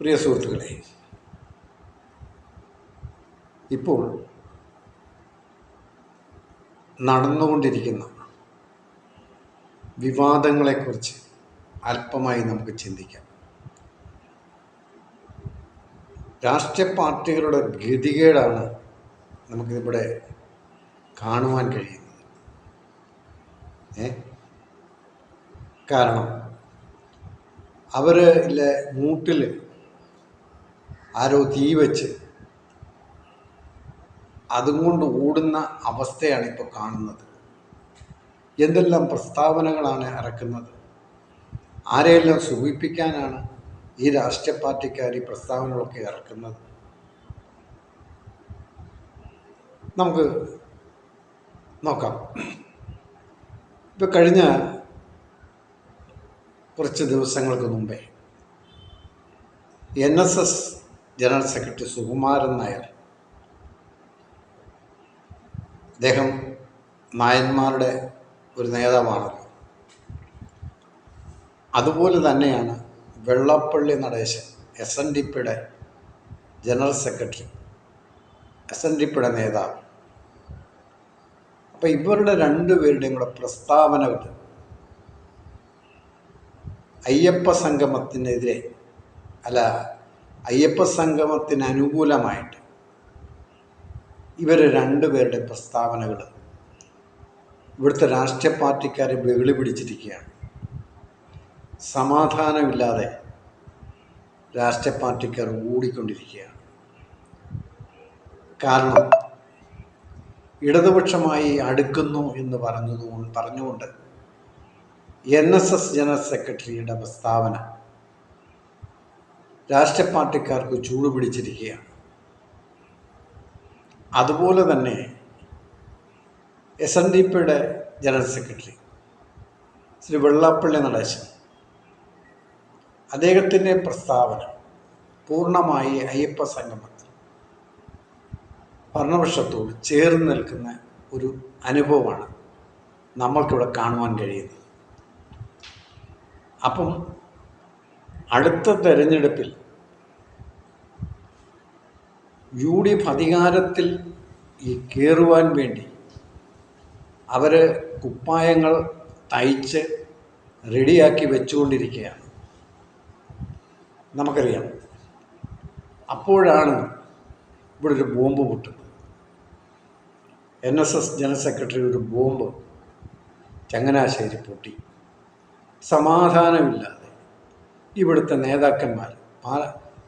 പ്രിയ സുഹൃത്തുക്കളെ ഇപ്പോൾ നടന്നുകൊണ്ടിരിക്കുന്ന വിവാദങ്ങളെക്കുറിച്ച് അല്പമായി നമുക്ക് ചിന്തിക്കാം. രാഷ്ട്രീയ പാർട്ടികളുടെ ഗതികേടാണ് നമുക്കിവിടെ കാണുവാൻ കഴിയുന്നത്. ഏ? കാരണം അവർ ഇല്ല മൂട്ടിൽ ആരോ തീ വെച്ച്. അതും കൊണ്ട് ഓടുന്ന അവസ്ഥയാണ് ഇപ്പോൾ കാണുന്നത്. എന്തെല്ലാം പ്രസ്താവനകളാണ് ഇറക്കുന്നത്? ആരെയെല്ലാം സുഖിപ്പിക്കാനാണ് ഈ രാഷ്ട്രീയ പാർട്ടിക്കാർ ഈ പ്രസ്താവനകളൊക്കെ ഇറക്കുന്നത്? നമുക്ക് നോക്കാം. ഇപ്പം കഴിഞ്ഞ കുറച്ച് ദിവസങ്ങൾക്ക് മുമ്പേ N S S general secretary Sukumaran Nair. അദ്ദേഹം നായന്മാരുടെ ഒരു നേതാവാണല്ലോ. അതുപോലെ തന്നെയാണ് Vellappally Natesan S N D പിയുടെ general secretary S N D പിയുടെ നേതാവ്. അപ്പോൾ ഇവരുടെ രണ്ടുപേരുടെയും കൂടെ പ്രസ്താവനകൾ അയ്യപ്പ സംഗമത്തിനെതിരെ അല്ല അയ്യപ്പ സംഗമത്തിന് അനുകൂലമായിട്ട് ഇവർ രണ്ടുപേരുടെ പ്രസ്താവനകൾ ഇവിടുത്തെ രാഷ്ട്രീയ പാർട്ടിക്കാരെ വെകിളി പിടിച്ചിരിക്കുകയാണ്. സമാധാനമില്ലാതെ രാഷ്ട്രീയ പാർട്ടിക്കാർ ഓടിക്കൊണ്ടിരിക്കുകയാണ്. കാരണം ഇടതുപക്ഷമായി അടുക്കുന്നു എന്ന് പറഞ്ഞതുകൊണ്ട് പറഞ്ഞുകൊണ്ട് എൻ എസ് എസ് ജനറൽ സെക്രട്ടറിയുടെ പ്രസ്താവന രാഷ്ട്രീയ പാർട്ടിക്കാർക്ക് ചൂട് പിടിച്ചിരിക്കുകയാണ്. അതുപോലെ തന്നെ എസ് എൻ ഡി പിയുടെ ജനറൽ സെക്രട്ടറി ശ്രീ വെള്ളാപ്പള്ളി നടേശൻ അദ്ദേഹത്തിന്റെ പ്രസ്താവന പൂർണമായി അയ്യപ്പ സംഗമത്തിൽ ഭരണപക്ഷത്തോട് ചേർന്ന് നിൽക്കുന്ന ഒരു അനുഭവമാണ് നമ്മൾക്കിവിടെ കാണുവാൻ കഴിയുന്നത്. അപ്പം അടുത്ത തെരഞ്ഞെടുപ്പിൽ യു ഡി എഫ് അധികാരത്തിൽ ഈ കയറുവാൻ വേണ്ടി അവർ കുപ്പായങ്ങൾ തയ്ച്ച് റെഡിയാക്കി വെച്ചുകൊണ്ടിരിക്കുകയാണ്. നമുക്കറിയാം. അപ്പോഴാണ് ഇവിടെ ഒരു bomb പൊട്ടുന്നത്. N S S general secretary ഒരു ബോംബ് ചങ്ങനാശ്ശേരി പൊട്ടി. സമാധാനമില്ലാതെ ഇവിടുത്തെ നേതാക്കന്മാർ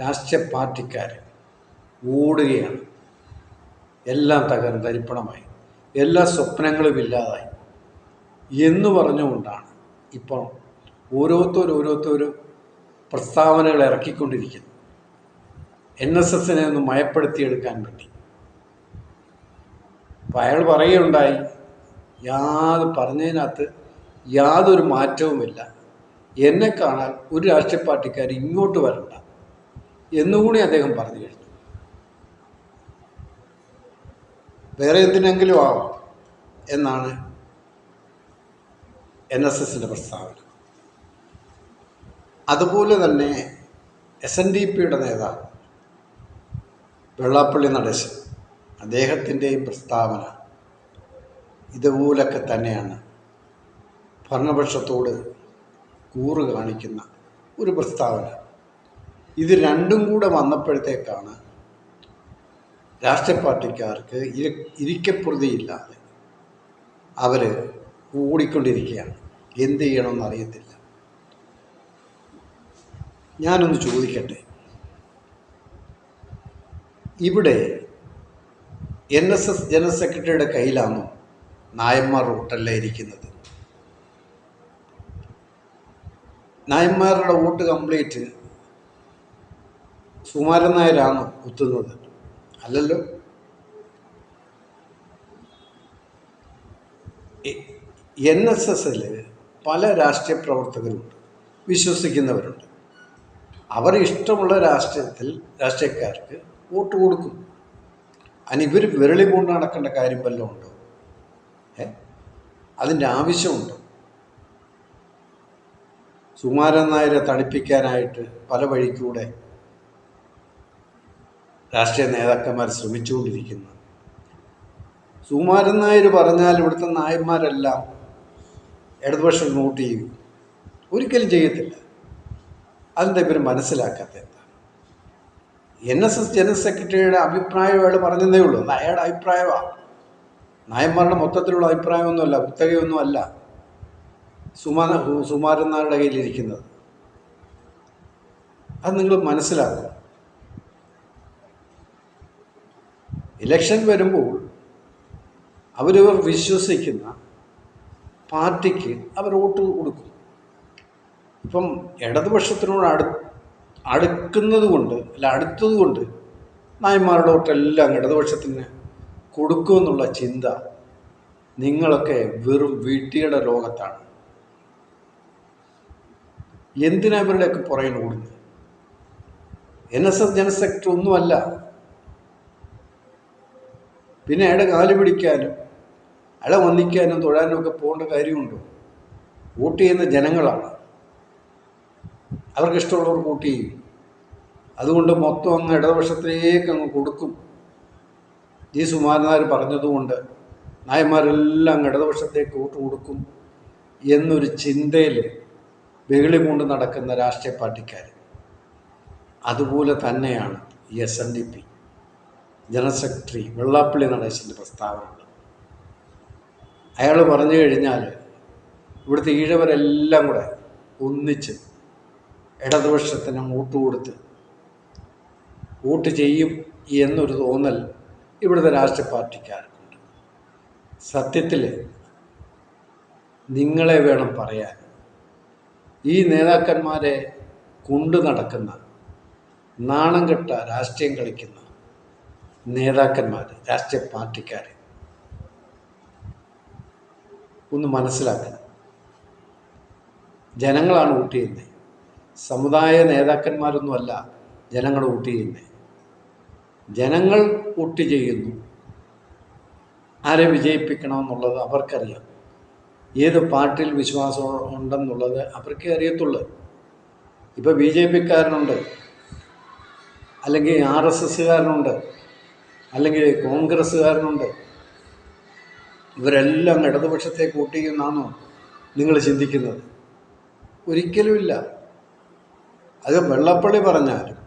രാഷ്ട്രീയ പാർട്ടിക്കാർ ഓടുകയാണ്. എല്ലാം തകർന്ന് തരിപ്പണമായി. എല്ലാ സ്വപ്നങ്ങളും ഇല്ലാതായി. എന്ന് പറഞ്ഞുകൊണ്ടാണ് ഇപ്പോൾ ഓരോരുത്തർ ഓരോരുത്തരും പ്രസ്താവനകൾ ഇറക്കിക്കൊണ്ടിരിക്കുന്നത്. എൻ എസ് എസിനെ ഒന്ന് മയപ്പെടുത്തിയെടുക്കാൻ വേണ്ടി. അപ്പം അയാൾ പറയുകയുണ്ടായി യാത് പറഞ്ഞതിനകത്ത് യാതൊരു മാറ്റവുമില്ല. എന്നെ കാണാൻ ഒരു രാഷ്ട്രീയ പാർട്ടിക്കാർ ഇങ്ങോട്ട് വരണ്ട എന്നുകൂടി അദ്ദേഹം പറഞ്ഞു കഴിഞ്ഞു. വേറെ എന്തിനെങ്കിലും ആവാം എന്നാണ് എൻ എസ് എസിന്റെ പ്രസ്താവന. അതുപോലെ തന്നെ എസ് എൻ ഡി പിയുടെ നേതാവ് വെള്ളാപ്പള്ളി നടേശൻ അദ്ദേഹത്തിന്റെയും പ്രസ്താവന ഇതുപോലൊക്കെ തന്നെയാണ് ഭരണപക്ഷത്തോട് കൂറ് കാണിക്കുന്ന ഒരു പ്രസ്താവന. ഇത് രണ്ടും കൂടെ വന്നപ്പോഴത്തേക്കാണ് രാഷ്ട്രീയ പാർട്ടിക്കാർക്ക് ഇരി ഇരിക്കപ്പുറതിയില്ലാതെ അവർ ഓടിക്കൊണ്ടിരിക്കുകയാണ്. എന്ത് ചെയ്യണമെന്ന് അറിയത്തില്ല. ഞാനൊന്ന് ചോദിക്കട്ടെ. ഇവിടെ എൻ എസ് എസ് ജനറൽ സെക്രട്ടറിയുടെ കയ്യിലാണോ നായന്മാർ വോട്ടല്ല ഇരിക്കുന്നത്? നായന്മാരുടെ വോട്ട് കംപ്ലീറ്റ് സുമാരൻ നായരാണോ കുത്തുന്നത്? അല്ലല്ലോ. എൻ എസ് എസിൽ പല രാഷ്ട്രീയ പ്രവർത്തകരുണ്ട് വിശ്വസിക്കുന്നവരുണ്ട്. അവർ ഇഷ്ടമുള്ള രാഷ്ട്രീയത്തിൽ രാഷ്ട്രീയക്കാർക്ക് വോട്ട് കൊടുക്കും. അതിന് ഇവർ വിരളി കൊണ്ട് നടക്കേണ്ട കാര്യം വല്ലതും ഉണ്ടോ? ഏ? അതിന്റെ ആവശ്യമുണ്ടോ? സുമാരൻ നായരെ തണുപ്പിക്കാനായിട്ട് പല വഴിക്കൂടെ രാഷ്ട്രീയ നേതാക്കന്മാർ ശ്രമിച്ചുകൊണ്ടിരിക്കുന്നത്. സുകുമാരൻ നായർ പറഞ്ഞാൽ ഇവിടുത്തെ നായന്മാരെല്ലാം ഇടതുപക്ഷം നോട്ട് ചെയ്യും. ഒരിക്കലും ചെയ്യത്തില്ല. അതിന്റെ ഇവർ മനസ്സിലാക്കാത്ത എൻ എസ് എസ് ജനറൽ സെക്രട്ടറിയുടെ അഭിപ്രായം അയാൾ പറഞ്ഞതേ ഉള്ളൂ. അയാളുടെ അഭിപ്രായമാണ് നായന്മാരുടെ മൊത്തത്തിലുള്ള അഭിപ്രായമൊന്നുമല്ല കുത്തകയൊന്നും അല്ല സുമാ സുമാരൻ നായരുടെ കയ്യിലിരിക്കുന്നത്. അത് നിങ്ങൾ മനസ്സിലാക്കുക ഇലക്ഷൻ വരുമ്പോൾ അവരവർ വിശ്വസിക്കുന്ന പാർട്ടിക്ക് അവർ വോട്ട് കൊടുക്കും. ഇപ്പം ഇടതുപക്ഷത്തിനോട് അടു അടുക്കുന്നത് കൊണ്ട് അല്ല അടുത്തത് കൊണ്ട് നായന്മാരുടെ വോട്ടെല്ലാം ഇടതുപക്ഷത്തിന് കൊടുക്കുമെന്നുള്ള ചിന്ത നിങ്ങളൊക്കെ വെറും വീട്ടിയുടെ ലോകത്താണ്. എന്തിനാ ഇവരുടെയൊക്കെ പുറകിൽ ഓടുന്നത്? എൻ എസ് എസ് ജനസെക്ടർ ഒന്നുമല്ല. പിന്നെ അയാളുടെ കാൽ പിടിക്കാനും അയാളെ വന്നിക്കാനും തൊഴാനും ഒക്കെ പോകേണ്ട കാര്യമുണ്ടോ? വോട്ട് ചെയ്യുന്ന ജനങ്ങളാണ്. അവർക്കിഷ്ടമുള്ളവർ വോട്ട് ചെയ്യും. അതുകൊണ്ട് മൊത്തം അങ്ങ് ഇടതുപക്ഷത്തിലേക്ക് അങ്ങ് കൊടുക്കും. ജി സുമാരനാർ പറഞ്ഞതുകൊണ്ട് നായന്മാരെല്ലാം അങ്ങ് ഇടതുപക്ഷത്തേക്ക് വോട്ട് കൊടുക്കും എന്നൊരു ചിന്തയിൽ വെകിളി കൊണ്ട് നടക്കുന്ന രാഷ്ട്രീയ പാർട്ടിക്കാർ അതുപോലെ തന്നെയാണ് S N D P general secretary Vellappally നടേശന്റെ പ്രസ്താവനകൾ. അയാൾ പറഞ്ഞു കഴിഞ്ഞാൽ ഇവിടുത്തെ ഈഴവരെല്ലാം കൂടെ ഒന്നിച്ച് ഇടതുപക്ഷത്തിന് വോട്ട് കൊടുത്ത് വോട്ട് ചെയ്യും എന്നൊരു തോന്നൽ ഇവിടുത്തെ രാഷ്ട്രീയ പാർട്ടിക്കാർക്കുണ്ട് സത്യത്തിൽ നിങ്ങളെ വേണം പറയാൻ. ഈ നേതാക്കന്മാരെ കൊണ്ടു നടക്കുന്ന നാണം കെട്ട രാഷ്ട്രീയം കളിക്കുന്ന നേതാക്കന്മാർ രാഷ്ട്രീയ പാർട്ടിക്കാർ ഒന്ന് മനസ്സിലാക്കണം. ജനങ്ങളാണ് വോട്ട് ചെയ്യുന്നത് സമുദായ നേതാക്കന്മാരൊന്നുമല്ല ജനങ്ങൾ വോട്ട് ചെയ്യുന്നത് ജനങ്ങൾ വോട്ട് ചെയ്യുന്നു. ആരെ വിജയിപ്പിക്കണമെന്നുള്ളത് അവർക്കറിയാം. ഏത് പാർട്ടിയിൽ വിശ്വാസം ഉണ്ടെന്നുള്ളത് അവർക്കേ അറിയത്തുള്ളൂ. ഇപ്പോൾ ബി ജെ പിക്കാരനുണ്ട്. അല്ലെങ്കിൽ ആർ എസ് എസ്സുകാരനുണ്ട്. അല്ലെങ്കിൽ കോൺഗ്രസ്സുകാരനുണ്ട്. ഇവരെല്ലാം ഇടതുപക്ഷത്തെ കൂട്ടിക്കുന്നാണോ നിങ്ങൾ ചിന്തിക്കുന്നത്? ഒരിക്കലുമില്ല. അത് വെള്ളപ്പള്ളി പറഞ്ഞാലും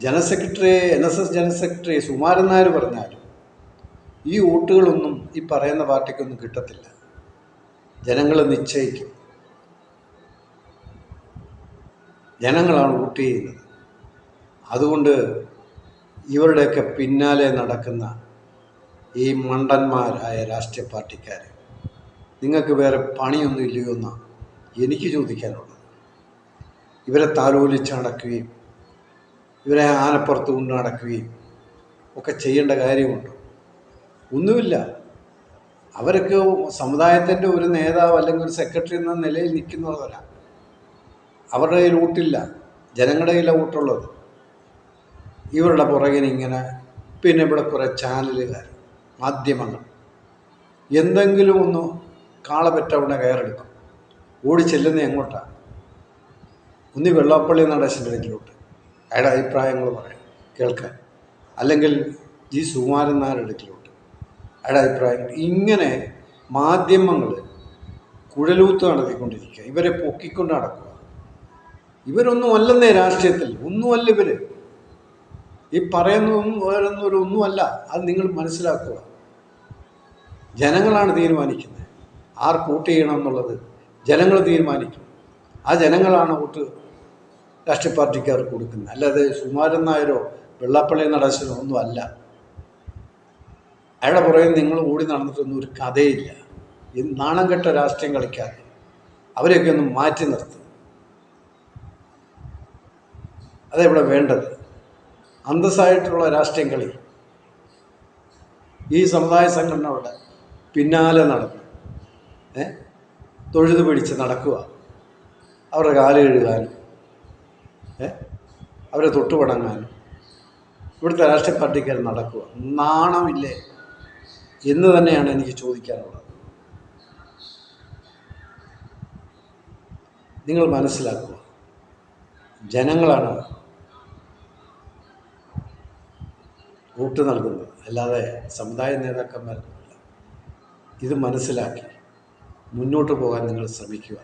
general secretary N S S general secretary Sukumaran Nair പറഞ്ഞാലും ഈ വോട്ടുകളൊന്നും ഈ പറയുന്ന പാർട്ടിക്കൊന്നും കിട്ടത്തില്ല. ജനങ്ങൾ നിശ്ചയിക്കും. ജനങ്ങളാണ് വോട്ട് ചെയ്യുന്നത്. അതുകൊണ്ട് ഇവരുടെയൊക്കെ പിന്നാലെ നടക്കുന്ന ഈ മണ്ടന്മാരായ രാഷ്ട്രീയ പാർട്ടിക്കാർ നിങ്ങൾക്ക് വേറെ പണിയൊന്നും ഇല്ലയോ എന്നാണ് എനിക്ക് ചോദിക്കാനുള്ളത്. ഇവരെ താലോലിച്ച് നടക്കുകയും ഇവരെ ആനപ്പുറത്ത് കൊണ്ട് നടക്കുകയും ഒക്കെ ചെയ്യേണ്ട കാര്യമുണ്ട്? ഒന്നുമില്ല. അവരൊക്കെ സമുദായത്തിന്റെ ഒരു നേതാവ് അല്ലെങ്കിൽ ഒരു സെക്രട്ടറി എന്ന നിലയിൽ നിൽക്കുന്നവരാണ് അവരുടെ കയ്യിൽ വോട്ടില്ല. ജനങ്ങളുടെ കയ്യിലാണ് വോട്ടുള്ളത്. ഇവരുടെ പുറകിന് ഇങ്ങനെ പിന്നെ ഇവിടെ കുറേ ചാനലുകാർ മാധ്യമങ്ങൾ. എന്തെങ്കിലും ഒന്ന് കാളപ്പെറ്റ ഉടനെ കയറെടുക്കും. ഓടി ചെല്ലുന്ന എങ്ങോട്ടാണ് ഒന്ന് വെള്ളാപ്പള്ളി നടേശന്റെ അടുക്കിലോട്ട്. അയാളുടെ അഭിപ്രായങ്ങൾ പറയാം കേൾക്കാൻ. അല്ലെങ്കിൽ ജി സുകുമാരൻ നായരുടെ അടുക്കിലോട്ട്. അയാളുടെ അഭിപ്രായങ്ങൾ ഇങ്ങനെ മാധ്യമങ്ങൾ കുഴലൂത്ത് നടത്തിക്കൊണ്ടിരിക്കുക ഇവരെ പൊക്കിക്കൊണ്ട് നടക്കുക. ഇവരൊന്നും അല്ലെന്നേ രാഷ്ട്രീയത്തിൽ ഒന്നുമല്ല ഇവർ ഈ പറയുന്നതും വേറൊന്നും ഒന്നുമല്ല അത് നിങ്ങൾ മനസ്സിലാക്കുക. ജനങ്ങളാണ് തീരുമാനിക്കുന്നത്. ആർ വോട്ട് ചെയ്യണം എന്നുള്ളത് ജനങ്ങൾ തീരുമാനിക്കും. ആ ജനങ്ങളാണ് വോട്ട് രാഷ്ട്രീയ പാർട്ടിക്കാർക്ക് കൊടുക്കുന്നത്. അല്ലാതെ സുമാരൻ നായരോ വെള്ളപ്പള്ളി നടേശനോ ഒന്നും അല്ല അയാളുടെ പുറകെ നിങ്ങൾ ഓടി നടന്നിട്ടൊന്നും ഒരു കഥയില്ല. ഈ നാണം കെട്ട രാഷ്ട്രീയം കളിക്കാതെ അവരെയൊക്കെ ഒന്ന് മാറ്റി നിർത്തും. അതെവിടെ വേണ്ടത്. അന്തസ്സായിട്ടുള്ള രാഷ്ട്രീയം കളി ഈ സമുദായ സംഘടനകളുടെ പിന്നാലെ നടന്ന് ഏ തൊഴുത് പിടിച്ച് നടക്കുക. അവരുടെ കാൽ കഴുകാനും ഏ അവരെ തൊട്ടുപടങ്ങാനും ഇവിടുത്തെ രാഷ്ട്രീയ പാർട്ടിക്കാർ നടക്കുക. നാണമില്ലേ എന്ന് തന്നെയാണ് എനിക്ക് ചോദിക്കാനുള്ളത്. നിങ്ങൾ മനസ്സിലാക്കുക. ജനങ്ങളാണ് വോട്ട് നൽകുന്നത് അല്ലാതെ സമുദായ നേതാക്കന്മാർക്കുമല്ല ഇത് മനസ്സിലാക്കി മുന്നോട്ട് പോകാൻ നിങ്ങൾ ശ്രമിക്കുക.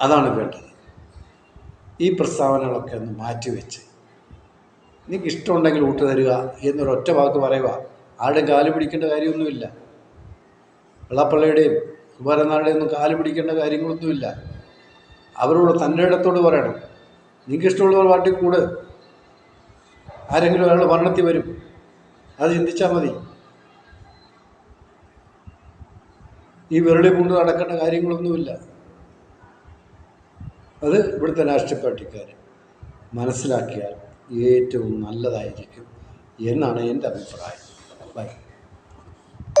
അതാണ് വേണ്ടത്. ഈ പ്രസ്താവനകളൊക്കെ ഒന്ന് മാറ്റിവെച്ച് നിങ്ങൾക്ക് ഇഷ്ടമുണ്ടെങ്കിൽ വോട്ട് തരിക എന്നൊരൊറ്റ വാക്ക് പറയുക. ആരുടെയും കാൽ പിടിക്കേണ്ട കാര്യമൊന്നുമില്ല. വെള്ളപ്പള്ളിയുടെയും കുമാരനാളുടെയും ഒന്നും കാൽ പിടിക്കേണ്ട കാര്യങ്ങളൊന്നുമില്ല. അവരോട് തന്റെ ഇടത്തോട് പറയണം നിങ്ങൾക്ക് ഇഷ്ടമുള്ളവർ പാർട്ടി കൂട്. ആരെങ്കിലും അയാൾ മരണത്തിൽ വരും. അത് ചിന്തിച്ചാൽ മതി. ഈ വിരളി കൊണ്ട് നടക്കേണ്ട കാര്യങ്ങളൊന്നുമില്ല. അത് ഇവിടുത്തെ രാഷ്ട്രീയ പാർട്ടിക്കാർ മനസ്സിലാക്കിയാൽ ഏറ്റവും നല്ലതായിരിക്കും എന്നാണ് എന്റെ അഭിപ്രായം. ബൈ